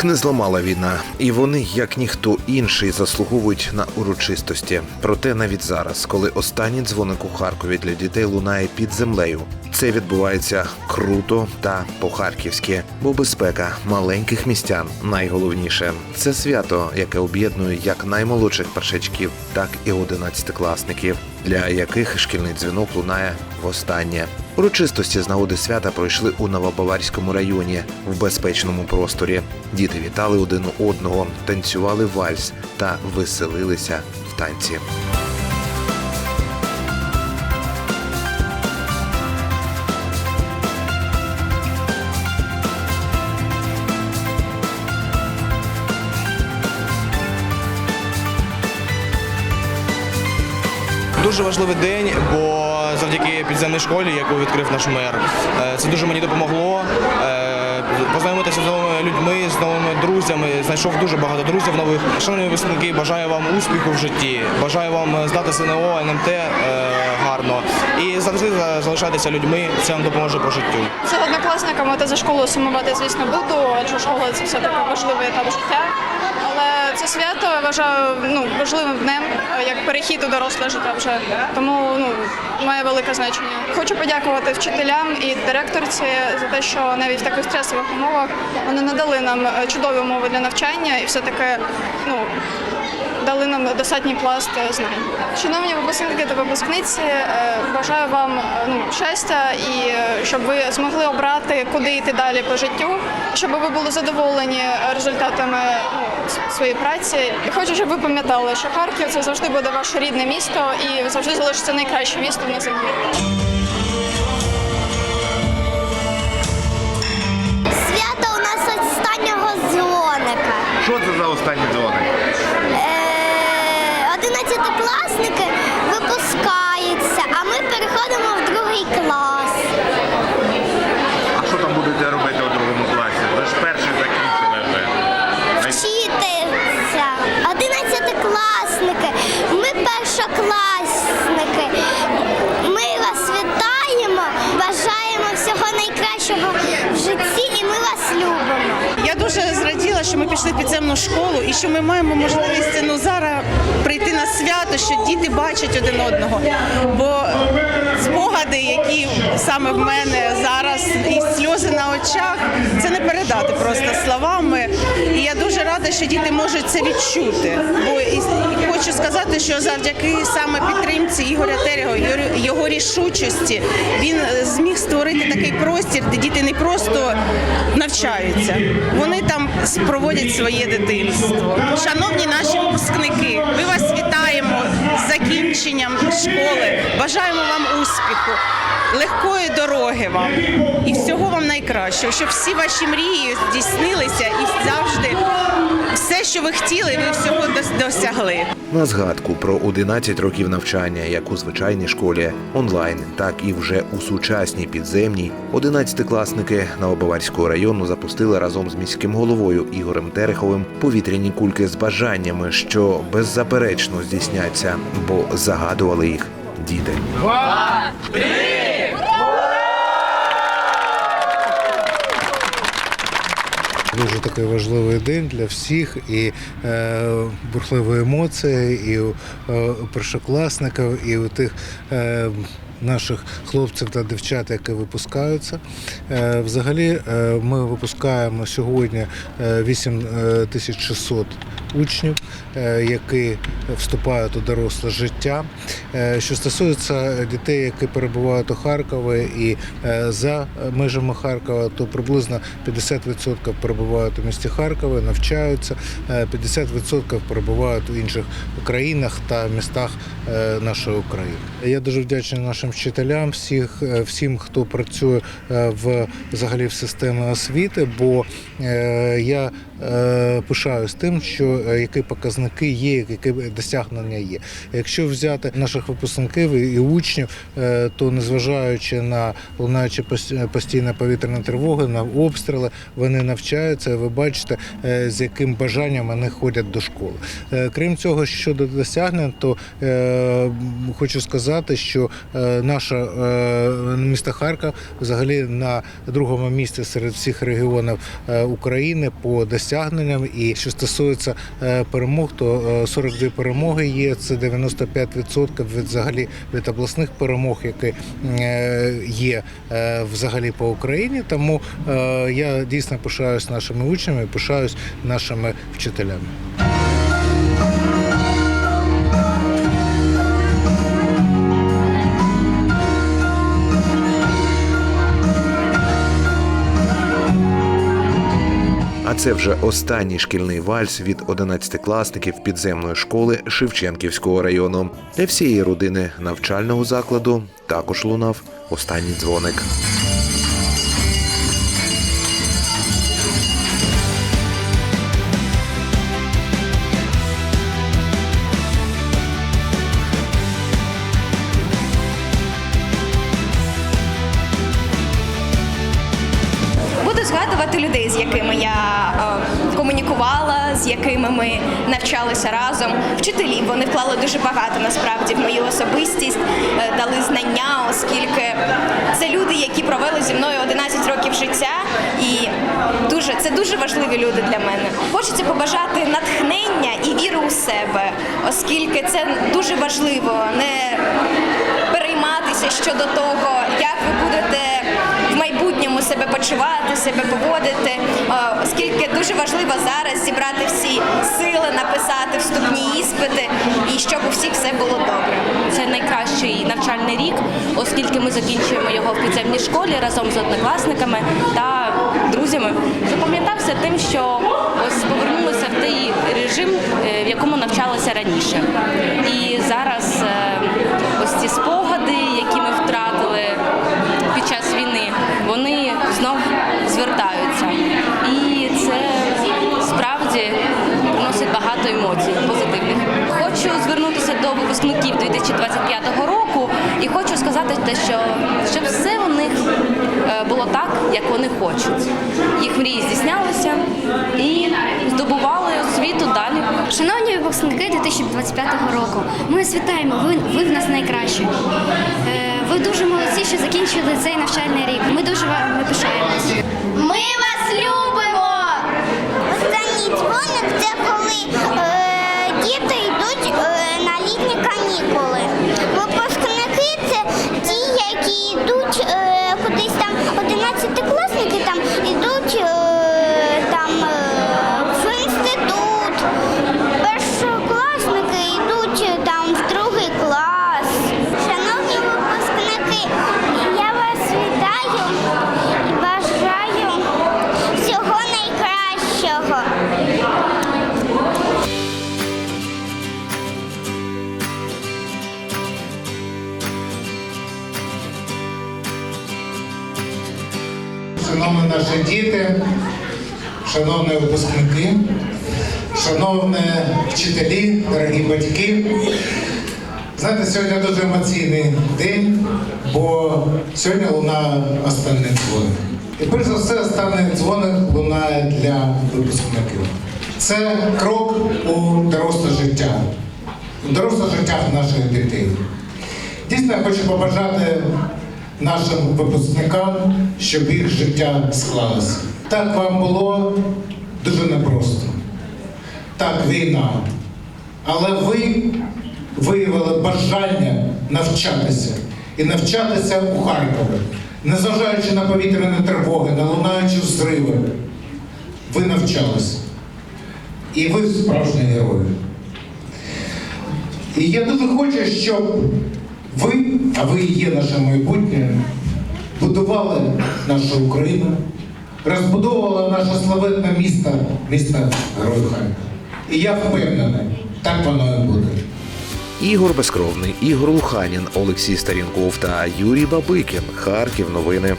Їх не зламала війна, і вони, як ніхто інший, заслуговують на урочистості. Проте навіть зараз, коли останній дзвоник у Харкові для дітей лунає під землею, це відбувається круто та по-харківськи, бо безпека маленьких містян найголовніше. Це свято, яке об'єднує як наймолодших першачків, так і одинадцятикласників, для яких шкільний дзвінок лунає востаннє. Урочистості з нагоди свята пройшли у Новобаварському районі в безпечному просторі. Діти вітали один одного, танцювали вальс та веселилися в танці. Дуже важливий день, бо завдяки підземній школі, яку відкрив наш мер, е, це дуже мені допомогло. е, Познайомитися з новими людьми, з новими друзями. Знайшов дуже багато друзів нових. Шановні випускники, бажаю вам успіху в житті. Бажаю вам здати СНО, НМТ е, гарно і завжди за- залишайтеся людьми. Це вам допоможе по життю. З однокласниками та за школу сумувати, звісно, буду, адже школа це все таки важливий етап життя. Вважаю ну, важливим днем, е, як перехід у доросле життя вже. Тому ну, має велике значення. Хочу подякувати вчителям і директорці за те, що навіть в таких стресових умовах вони надали нам е, чудові умови для навчання і все-таки ну, дали нам достатній пласт е, знань. Шановні випускники та випускниці, е, бажаю вам е, ну, щастя і щоб ви змогли обрати, куди йти далі по життю, щоб ви були задоволені результатами ну, своєї праці. І хочу, щоб ви пам'ятали, що Харків це завжди буде ваше рідне місто і завжди залишиться найкраще місто на землі. Свято у нас останнього дзвоника. Що це за останні дзвоник? Одинадцятикласники випускаються, а ми переходимо в другий клас. А що там будете робити у другому класі? Ви ж перший закінчили вже. Вчитися. Одинадцятикласники, ми першокласники. Ми вас вітаємо, бажаємо всього найкращого в житті і ми вас любимо. Я дуже зраділа, що ми пішли в підземну школу і що ми маємо можливість ну, зараз прийти на свято, що діти бачать один одного. Бо спогади, які саме в мене зараз, і сльози на очах, це не передати просто словами. І я дуже рада, що діти можуть це відчути. Бо сказати, що завдяки саме підтримці Ігоря Терього, його- рішучості, він е, зміг створити такий простір, де діти не просто навчаються, вони там проводять своє дитинство. Шановні наші випускники, ми вас закінченням школи. Бажаємо вам успіху, легкої дороги вам і всього вам найкращого, щоб всі ваші мрії здійснилися і завжди все, що ви хотіли, ви всього досягли. На згадку про 11 років навчання, як у звичайній школі, онлайн, так і вже у сучасній підземній, 11-класники Новобаварського району запустили разом з міським головою Ігорем Тереховим повітряні кульки з бажаннями, що беззаперечно здійсняться, бо загадували їх діти. Дуже такий важливий день для всіх, і е, бурхливі емоції, і у е, першокласників, і у тих е, наших хлопців та дівчат, які випускаються. Е, взагалі, е, ми випускаємо сьогодні е, 8600 учнів, е, які вступають у доросле життя. Що стосується дітей, які перебувають у Харкові і за межами Харкова, то приблизно 50% перебувають у місті Харкові, навчаються, е, 50% перебувають у інших країнах та містах нашої України. Я дуже вдячний нашим вчителям, всіх, е, всім, хто працює е, в взагалі в системі освіти, бо е, я пишаюсь тим, що які показники є, які досягнення є. Якщо взяти наших випускників і учнів, то незважаючи на лунаючі пос- постійна повітряна тривога, на обстріли, вони навчаються. Ви бачите, з яким бажанням вони ходять до школи. Крім цього, щодо досягнень, то хочу сказати, що наше е, місто Харків взагалі на другому місці серед всіх регіонів е, України по досягненням. І що стосується е, перемог, то е, 42 перемоги є. Це 95% від взагалі від обласних перемог, які е, є е, взагалі по Україні. Тому е, я дійсно пишаюсь нашими учнями, пишаюсь нашими вчителями. А це вже останній шкільний вальс від 11-класників підземної школи Шевченківського району. Для всієї родини навчального закладу також лунав останній дзвоник. Згадувати людей, з якими я е, комунікувала, з якими ми навчалися разом. Вчителів вони вклали дуже багато насправді в мою особистість, е, дали знання, оскільки це люди, які провели зі мною 11 років життя, і дуже це дуже важливі люди для мене. Хочеться побажати натхнення і віру у себе, оскільки це дуже важливо не перейматися щодо того, як ви будете себе почувати, себе поводити, е, оскільки дуже важливо зараз зібрати всі сили, написати вступні іспити і щоб у всіх все було добре. Це найкращий навчальний рік, оскільки ми закінчуємо його в підземній школі разом з однокласниками та друзями. Запам'ятався тим, що ось повернулися в той режим, е, в якому навчалися раніше. І зараз е, ось ці спогади, випускників 2025 року і хочу сказати те, що щоб все у них е, було так, як вони хочуть. Їх мрії здійснялися і здобували освіту далі. Шановні випускники 2025 року, ми вас вітаємо. Ви, ви в нас найкращі. Е, Ви дуже молодці, що закінчили цей навчальний рік. Ми дуже вами пишаємося. Ми вас любимо! Наші діти, шановні випускники, шановні вчителі, дорогі батьки. Знаєте, сьогодні дуже емоційний день, бо сьогодні лунає останній дзвоник. І перш за все, останній дзвоник лунає для випускників. Це крок у доросле життя, у доросле життя наших дітей. Дійсно, я хочу побажати нашим випускникам, щоб їх життя склалося. Так вам було дуже непросто. Так, війна. Але ви виявили бажання навчатися і навчатися у Харкові, незважаючи на повітряні тривоги, на лунаючі взриви. Ви навчалися. І ви справжні герої. І я дуже хочу, щоб ви, а ви і є наше майбутнє, будували нашу Україну, розбудовували наше славетне місто, місто Гройха. І я впевнений, так воно і буде. Ігор Безкровний, Ігор Луханін, Олексій Старінков та Юрій Бабикін. Харків. Новини.